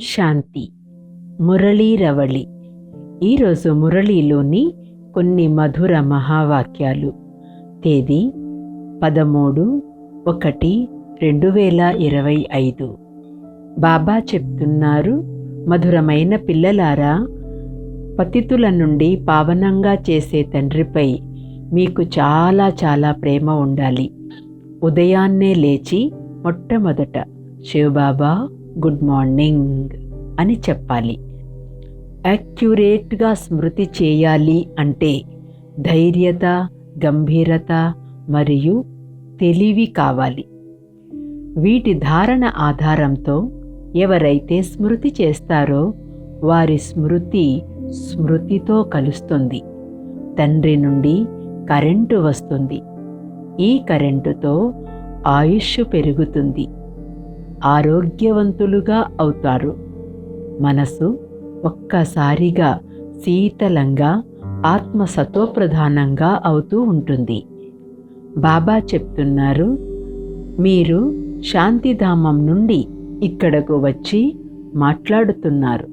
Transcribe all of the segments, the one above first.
శాంతి. మురళీరవళి ఈరోజు మురళీలోని కొన్ని మధుర మహావాక్యాలు. తేదీ పదమూడు ఒకటి రెండు వేల ఇరవై ఐదు. బాబా చెప్తున్నారు మధురమైన పిల్లలారా పతితుల నుండి పావనంగా చేసే తండ్రిపై మీకు చాలా చాలా ప్రేమ ఉండాలి. ఉదయాన్నే లేచి మొట్టమొదట శివబాబా గుడ్ మార్నింగ్ అని చెప్పాలి. యాక్యురేట్గా స్మృతి చేయాలి అంటే ధైర్యత గంభీరత మరియు తెలివి కావాలి. వీటి ధారణ ఆధారంతో ఎవరైతే స్మృతి చేస్తారో వారి స్మృతి స్మృతితో కలుస్తుంది. తండ్రి నుండి కరెంటు వస్తుంది. ఈ కరెంటుతో ఆయుష్ పెరుగుతుంది. ఆరోగ్యవంతులుగా అవుతారు. మనసు ఒక్కసారిగా శీతలంగా ఆత్మ సతోప్రధానంగా అవుతూ ఉంటుంది. బాబా చెప్తున్నారు మీరు శాంతిధామం నుండి ఇక్కడకు వచ్చి మాట్లాడుతున్నారు.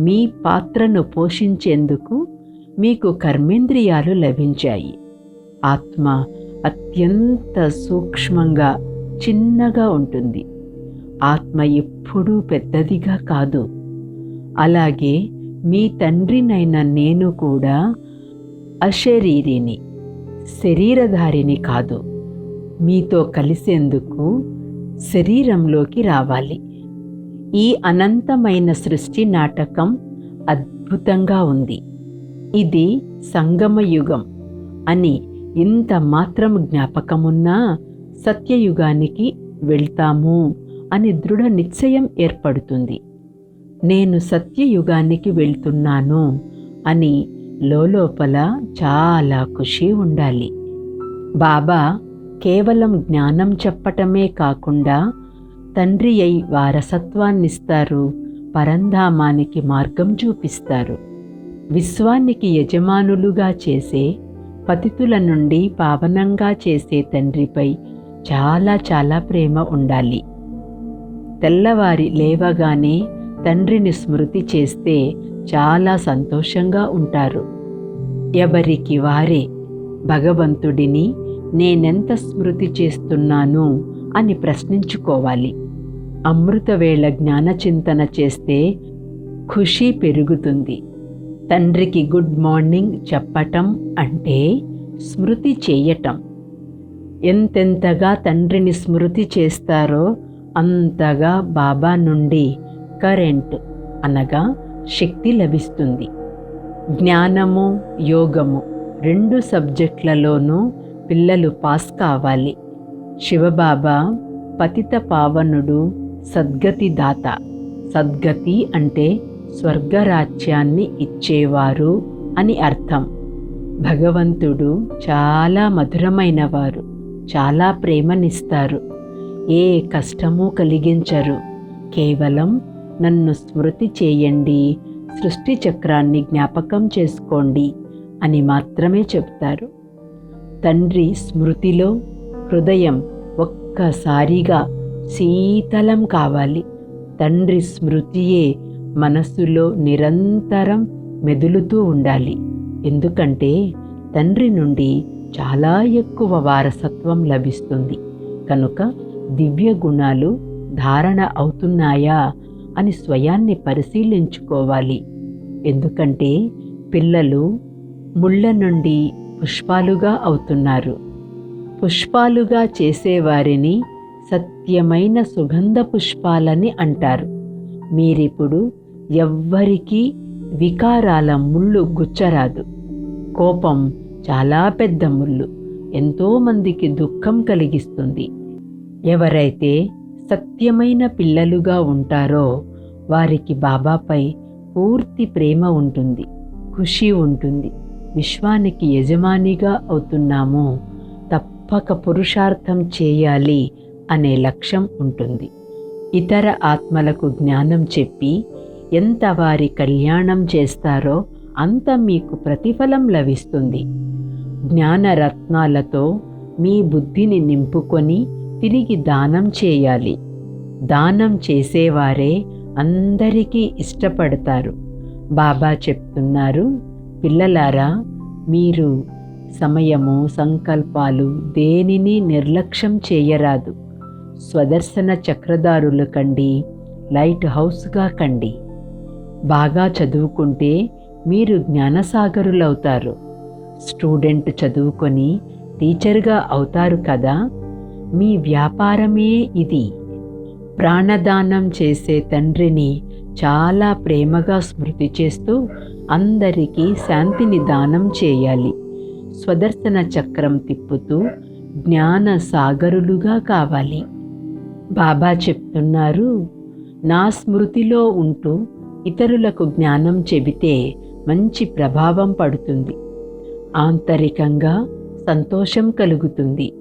మీ పాత్రను పోషించేందుకు మీకు కర్మేంద్రియాలు లభించాయి. ఆత్మ అత్యంత సూక్ష్మంగా చిన్నగా ఉంటుంది. ఆత్మ ఎప్పుడూ పెద్దదిగా కాదు. అలాగే మీ తండ్రినైన నేను కూడా అశరీరిని శరీరధారిని కాదు. మీతో కలిసేందుకు శరీరంలోకి రావాలి. ఈ అనంతమైన సృష్టి నాటకం అద్భుతంగా ఉంది. ఇది సంగమయుగం అని ఇంత మాత్రం జ్ఞాపకమున్నా సత్యయుగానికి వెళ్తాము. అని దృఢ నిశ్చయం ఏర్పడుతుంది. నేను సత్యయుగానికి వెళ్తున్నాను అని లోపల చాలా ఖుషి ఉండాలి. బాబా కేవలం జ్ఞానం చెప్పటమే కాకుండా తండ్రి అయి వారసత్వాన్నిస్తారు పరంధామానికి మార్గం చూపిస్తారు. విశ్వానికి యజమానులుగా చేసే పతితుల నుండి పావనంగా చేసే తండ్రిపై చాలా చాలా ప్రేమ ఉండాలి. తెల్లవారి లేవగానే తండ్రిని స్మృతి చేస్తే చాలా సంతోషంగా ఉంటారు. ఎవరికి వారే భగవంతుడిని నేనెంత స్మృతి చేస్తున్నాను అని ప్రశ్నించుకోవాలి. అమృతవేళ జ్ఞానచింతన చేస్తే ఖుషి పెరుగుతుంది. తండ్రికి గుడ్ మార్నింగ్ చెప్పటం అంటే స్మృతి చేయటం. ఎంతెంతగా తండ్రిని స్మృతి చేస్తారో అంతగా బాబా నుండి కరెంట్ అనగా శక్తి లభిస్తుంది. జ్ఞానము యోగము రెండు సబ్జెక్టులలోనూ పిల్లలు పాస్ కావాలి. శివబాబా పతిత పావనుడు సద్గతి దాత. సద్గతి అంటే స్వర్గరాజ్యాన్ని ఇచ్చేవారు అని అర్థం. భగవంతుడు చాలా మధురమైనవారు చాలా ప్రేమనిస్తారు. ఏ కష్టము కలిగించరు. కేవలం నన్ను స్మృతి చేయండి సృష్టి చక్రాన్ని జ్ఞాపకం చేసుకోండి అని మాత్రమే చెప్తారు. తండ్రి స్మృతిలో హృదయం ఒక్కసారిగా శీతలం కావాలి. తండ్రి స్మృతియే మనస్సులో నిరంతరం మెదులుతూ ఉండాలి. ఎందుకంటే తండ్రి నుండి చాలా ఎక్కువ వారసత్వం లభిస్తుంది. కనుక దివ్య గుణాలు ధారణ అవుతున్నాయా అని స్వయాన్ని పరిశీలించుకోవాలి. ఎందుకంటే పిల్లలు ముళ్ళ నుండి పుష్పాలుగా అవుతున్నారు. పుష్పాలుగా చేసేవారిని సత్యమైన సుగంధ పుష్పాలని అంటారు. మీరిప్పుడు ఎవ్వరికీ వికారాల ముళ్ళు గుచ్చరాదు. కోపం చాలా పెద్ద ముళ్ళు. ఎంతోమందికి దుఃఖం కలిగిస్తుంది. ఎవరైతే సత్యమైన పిల్లలుగా ఉంటారో వారికి బాబాపై పూర్తి ప్రేమ ఉంటుంది ఖుషి ఉంటుంది. విశ్వానికి యజమానిగా అవుతున్నాము. తప్పక పురుషార్థం చేయాలి అనే లక్ష్యం ఉంటుంది. ఇతర ఆత్మలకు జ్ఞానం చెప్పి ఎంత వారి కళ్యాణం చేస్తారో అంత మీకు ప్రతిఫలం లభిస్తుంది. జ్ఞానరత్నాలతో మీ బుద్ధిని నింపుకొని తిరిగి దానం చేయాలి. దానం చేసేవారే అందరికీ ఇష్టపడతారు. బాబా చెప్తున్నారు పిల్లలారా మీరు సమయము సంకల్పాలు దేనిని నిర్లక్ష్యం చేయరాదు. స్వదర్శన చక్రదారులు కండి లైట్ హౌస్గా కండి. బాగా చదువుకుంటే మీరు జ్ఞానసాగరులవుతారు. స్టూడెంట్ చదువుకొని టీచర్గా అవుతారు కదా మీ వ్యాపారమే ఇది. ప్రాణదానం చేసే తండ్రిని చాలా ప్రేమగా స్మృతి చేస్తూ అందరికీ శాంతిని దానం చేయాలి. స్వదర్శన చక్రం తిప్పుతూ జ్ఞాన సాగరులుగా కావాలి. బాబా చెప్తున్నారు నా స్మృతిలో ఉంటూ ఇతరులకు జ్ఞానం చెబితే మంచి ప్రభావం పడుతుంది. ఆంతరికంగా సంతోషం కలుగుతుంది.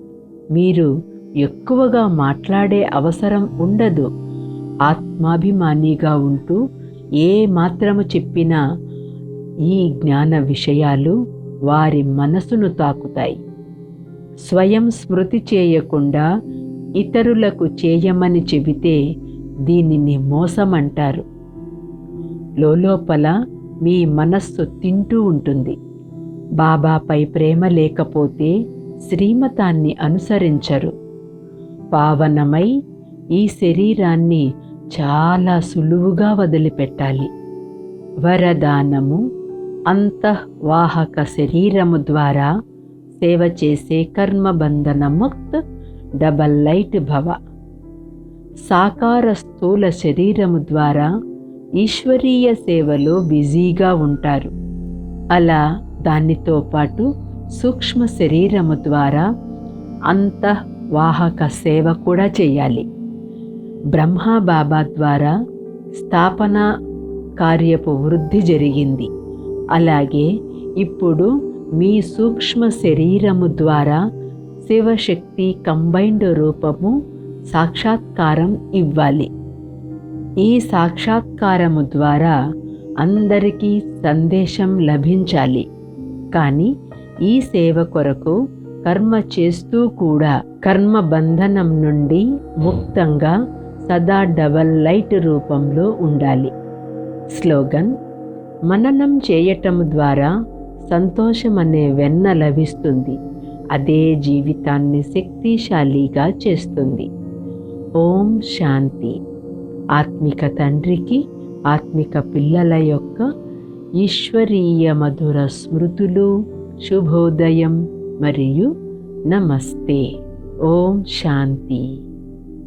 మీరు ఎక్కువగా మాట్లాడే అవసరం ఉండదు. ఆత్మాభిమానిగా ఉంటూ ఏ మాత్రము చెప్పినా ఈ జ్ఞాన విషయాలు వారి మనసును తాకుతాయి. స్వయం స్మృతి చేయకుండా ఇతరులకు చేయమని చెబితే దీనిని మోసమంటారు. లోపల మీ మనస్సు తింటూ ఉంటుంది. బాబాపై ప్రేమ లేకపోతే శ్రీమతాన్ని అనుసరించరు. పావనమై ఈ శరీరాన్ని చాలా సులువుగా వదిలిపెట్టాలి. వరదానము అంతఃవాహక శరీరము ద్వారా సేవ చేసే కర్మబంధన ముక్త్ డబల్ లైట్ భవ. సాకార స్థూల శరీరము ద్వారా ఈశ్వరీయ సేవలో బిజీగా ఉంటారు. అలా దానితో పాటు సూక్ష్మ శరీరము ద్వారా అంతః వాహక సేవ కూడా చేయాలి. బ్రహ్మా బాబా ద్వారా స్థాపన కార్యపు వృద్ధి జరిగింది. అలాగే ఇప్పుడు మీ సూక్ష్మ శరీరము ద్వారా శివశక్తి కంబైన్డ్ రూపము సాక్షాత్కారం ఇవ్వాలి. ఈ సాక్షాత్కారము ద్వారా అందరికీ సందేశం లభించాలి. కానీ ఈ సేవ కొరకు కర్మ చేస్తూ కూడా కర్మ బంధనం నుండి ముక్తంగా సదా డబల్ లైట్ రూపంలో ఉండాలి. స్లోగన్ మననం చేయటం ద్వారా సంతోషం అనే వెన్న లభిస్తుంది. అదే జీవితాన్ని శక్తిశాలిగా చేస్తుంది. ఓం శాంతి. ఆత్మిక తండ్రికి ఆత్మిక పిల్లల యొక్క ఈశ్వరీయ మధుర స్మృతులు శుభోదయం. మరియు నమస్తే. ఓం శాంతి.